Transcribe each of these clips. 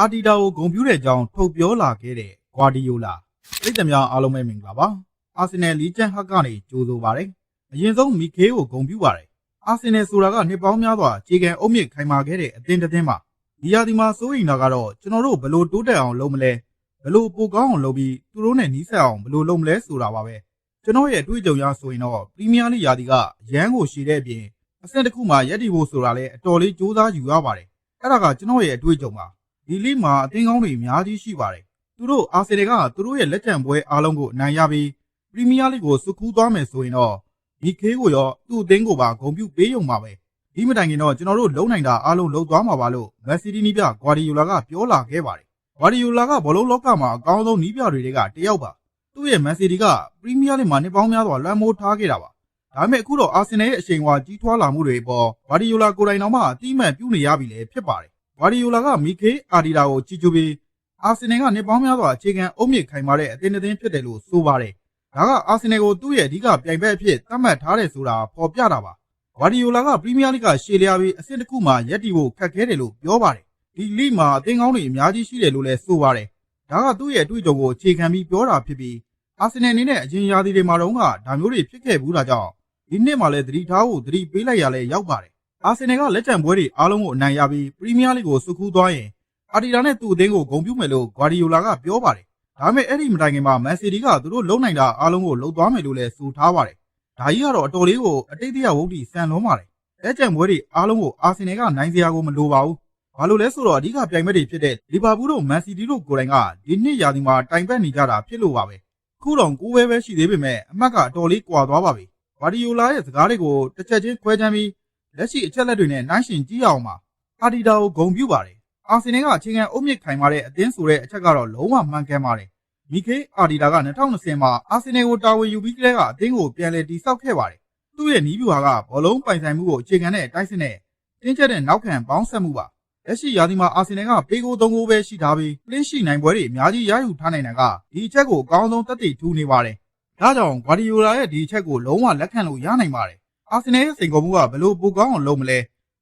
အာတီတာကိုဂုဏ်ပြုတဲ့အကြောင်းထုတ်ပြောလာခဲ့တဲ့ဂွာဒီယိုလာပြည်သူများအားလုံးပဲမင်္ဂလာပါအာဆင်နယ်လီဂျန်ဟက်ကနေကြိုးဆိုပါရယ်အရင်ဆုံးမီခေးကိုဂုဏ်ပြုပါရယ်အာဆင်နယ်ဆိုတာကနှစ်ပေါင်းများစွာအခြေခံအုတ်မြစ်ခိုင်မာခဲ့တဲ့အသင်းတစ်သင်းပါဒီယာဒီမှာစိုးရိမ်တာကတော့ကျွန်တော်တို့ဘယ်လိုတိုးတက်အောင်လုပ်မလဲဘယ်လိုပိုကောင်းအောင်လုပ်ပြီးသူတို့နဲ့နီးစပ်အောင်ဘယ်လိုလုပ်မလဲဆိုတာပါပဲကျွန်တော်ရဲ့အတွေ့အကြုံရဆိုရင်တော့ပရီးမီးယားလိယာဒီကရန်ကိုရှည်တဲ့အပြင်အဆင့်တစ်ခုမှရက်တီဖို့ဆိုတာလည်းအတော်လေးစူးစမ်းယူရပါတယ်အဲ့ဒါကကျွန်တော်ရဲ့အတွေ့အကြုံပါ ဒီလိမှာအသင်းကောင်းတွေအများကြီးရှိပါတယ်။သူတို့အာဆင်နယ်ကသူတို့ရဲ့လက်ကျန်ပွဲအားလုံးကိုအနိုင်ရပြီးပရီးမီးယားလိကိုစုခူးသွားမယ်ဆိုရင်တော့ဒီခေးကိုရောသူ့အသင်းကိုပါဂုဏ်ပြုပေးရုံပါပဲ။ဒီမတိုင်ခင်တော့ကျွန်တော်တို့လုံနိုင်တာအားလုံးလုံသွားမှာပါလို့မက်ဆီဒီနီးပြဂွာဒီယိုလာကပြောလာခဲ့ပါတယ်။ဂွာဒီယိုလာကဘောလုံးလောကမှာအကောင်းဆုံးနီးပြတွေတွေကတယောက်ပါ။သူ့ရဲ့မက်ဆီဒီကပရီးမီးယားလိမှာနှစ်ပေါင်းများစွာလွှမ်းမိုးထားခဲ့တာပါ။ဒါပေမဲ့အခုတော့အာဆင်နယ်ရဲ့အချိန်အဝါကြီးထွားလာမှုတွေပေါ်ဂွာဒီယိုလာကိုယ်တိုင်တော်မှအတိအမှန်ပြုနေရပြီလေဖြစ်ပါတယ်။ ဂွာဒီယိုလာကမီခေအာဒီတာကိုချီးကျူးပြီးအာဆင်နယ်ကနှစ်ပေါင်းများစွာအခြေခံအုတ်မြစ်ခိုင်မာတဲ့အသင်းတစ်သင်းဖြစ်တယ်လို့ဆိုပါတယ်။ဒါကအာဆင်နယ်ကိုသူ့ရဲ့အဓိကပြိုင်ဘက်အဖြစ်သတ်မှတ်ထားတယ်ဆိုတာပေါ်ပြတာပါ။ဂွာဒီယိုလာကပရီးမီးယားလိကရှေ့လျားပြီးအဆင့်တစ်ခုမှရက်တီဖို့ခက်ခဲတယ်လို့ပြောပါတယ်။ဒီလိမှာအသင်းကောင်းတွေအများကြီးရှိတယ်လို့လည်းဆိုပါတယ်။ဒါကသူ့ရဲ့အတွေ့အကြုံကိုအခြေခံပြီးပြောတာဖြစ်ပြီးအာဆင်နယ်အနေနဲ့အရင်ရာသီတွေမှာတော့ကဒါမျိုးတွေဖြစ်ခဲ့ဘူးတာကြောင့်ဒီနှစ်မှာလည်းသတိထားဖို့သတိပေးလိုက်ရလဲရောက်ပါတယ်။ အာဆင်နယ်ကလက်ကျန်ပွဲတွေအားလုံးကိုအနိုင်ရပြီးပရီးမီးယားလိကိုစုခူးသွားရင်အာတီတာနဲ့သူ့အသင်းကိုဂုဏ်ပြုမယ်လို့ဂွာဒီယိုလာကပြောပါတယ်။ဒါပေမဲ့အဲ့ဒီမတိုင်ခင်မှာမန်စီးတီးကသူတို့လုံနိုင်တာအားလုံးကိုလုံသွားမယ်လို့လည်းဆိုထားပါတယ်။ဒါကြီးကတော့အတော်လေးကိုအတိတ်တရဝုဒ္ဓီဆန်လွန်ပါတယ်။လက်ကျန်ပွဲတွေအားလုံးကိုအာဆင်နယ်ကနိုင်စရာကိုမလိုပါဘူး။ဘာလို့လဲဆိုတော့အဓိကပြိုင်ဘက်တွေဖြစ်တဲ့လီဗာပူးတို့မန်စီးတီးတို့ကိုယ်တိုင်ကဒီနှစ်ရာသီမှာတိုင်ပတ်နေကြတာဖြစ်လို့ပါပဲ။ခုတော့ကိုးပဲပဲရှိသေးပေမဲ့အမှတ်ကအတော်လေးကွာသွားပါပြီ။ဂွာဒီယိုလာရဲ့စကားတွေကိုတစ်ချက်ချင်းခွဲခြမ်းပြီး လက်ရှိအချက်လက်တွေနဲ့နှိုင်းယှဉ်ကြည့်ရအောင်ပါအာဒီတာကိုဂုံပြုပါတယ်အာဆင်နယ်ကအခြေခံအုတ်မြစ်ခိုင်မာတဲ့အသင်းဆိုတဲ့အချက်ကတော့လုံးဝမှန်ကန်ပါတယ်မီကေအာဒီတာက2020မှာအာဆင်နယ်ကိုတာဝန်ယူပြီးကတည်းကအသင်းကိုပြန်လည်တည်ဆောက်ခဲ့ပါတယ်သူ့ရဲ့နီးဗျူဟာကဘောလုံးပိုင်ဆိုင်မှုကိုအခြေခံတဲ့အတိုက်စစ်နဲ့တင်းကျပ်တဲ့နောက်ခံပေါင်းဆက်မှုပါလက်ရှိရာသီမှာအာဆင်နယ်ကပေးကိုသုံးကိုပဲရှိထားပြီးပလင်းရှိနိုင်ပွဲတွေအများကြီးရယူထားနိုင်တာကဒီအချက်ကိုအကောင်းဆုံးသက်သေထူနေပါတယ်ဒါကြောင့်ဂွာဒီယိုလာရဲ့ဒီအချက်ကိုလုံးဝလက်ခံလို့ရနိုင်ပါတယ် အာဆင်နယ်ရဲ့စိန်ခေါ်မှုကဘယ်လိုပိုကောင်းအောင်လုပ်မလဲ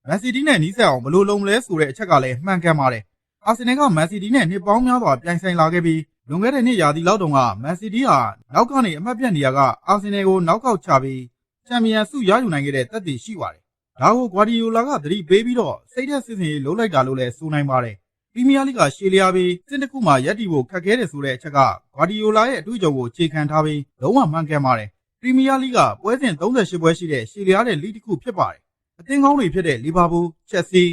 မန်စီးတီးနဲ့နီးစပ်အောင်ဘယ်လိုလုပ်မလဲဆိုတဲ့အချက်ကလည်းမှန်ကန်ပါတယ်အာဆင်နယ်ကမန်စီးတီးနဲ့နှစ်ပေါင်းများစွာပြိုင်ဆိုင်လာခဲ့ပြီးလွန်ခဲ့တဲ့နှစ်ရာသီလောက်တုန်းကမန်စီးတီးဟာနောက်ကနေအမှတ်ပြတ်နေရကအာဆင်နယ်ကိုနောက်ကောက်ချပြီးချန်ပီယံဆုရယူနိုင်ခဲ့တဲ့သက်သေရှိပါတယ်ဒါကိုဂွာဒီယိုလာကသတိပေးပြီးတော့စိတ်သက်စစ်စင်ရေးလုပ်လိုက်တာလို့လည်းဆိုနိုင်ပါတယ်ပရီးမီးယားလိကရှေ့လျားပြီးစစ်တစ်ခုမှရက်တီဖို့ခက်ခဲတယ်ဆိုတဲ့အချက်ကဂွာဒီယိုလာရဲ့အတွေ့အကြုံကိုအခြေခံထားပြီးလုံးဝမှန်ကန်ပါတယ် ပရီးမီးယားလိဂ်ကပွဲစဉ်38ပွဲရှိတဲ့ရှေ့လျားတဲ့လိဂ်တစ်ခုဖြစ်ပါတယ်။အသင်းကောင်းတွေဖြစ်တဲ့လီဗာပူး၊ချက်စီ၊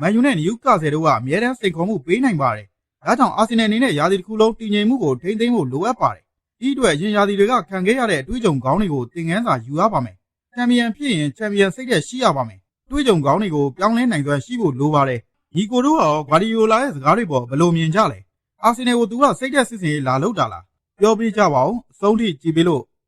မန်ယူနဲ့နယူကာဆယ်တို့ကအမြဲတမ်းစိန်ခေါ်မှုပေးနိုင်ပါတယ်။ဒါကြောင့်အာဆင်နယ်အနေနဲ့ရာသီတစ်ခုလုံးတည်ငြိမ်မှုကိုထိန်းသိမ်းဖို့လိုအပ်ပါတယ်။ဒီအတွက်ရင်ရာသီတွေကခံခဲ့ရတဲ့အတွေ့အကြုံကောင်းတွေကိုသင်ခန်းစာယူရပါမယ်။ချန်ပီယံဖြစ်ရင်ချန်ပီယံစိတ်သက်ရှိရပါမယ်။တွေ့ကြုံကောင်းတွေကိုပြောင်းလဲနိုင်စွမ်းရှိဖို့လိုပါတယ်။ညီကိုတို့ကရောဂွာဒီယိုလာရဲ့စကားတွေပေါ်ဘယ်လိုမြင်ကြလဲ။အာဆင်နယ်ကိုသူကစိတ်သက်စစ်စင်ရေးလာလောက်တာလား။ပြောပြကြပါဦး။အဆုံးထိကြည့်ပေးလို့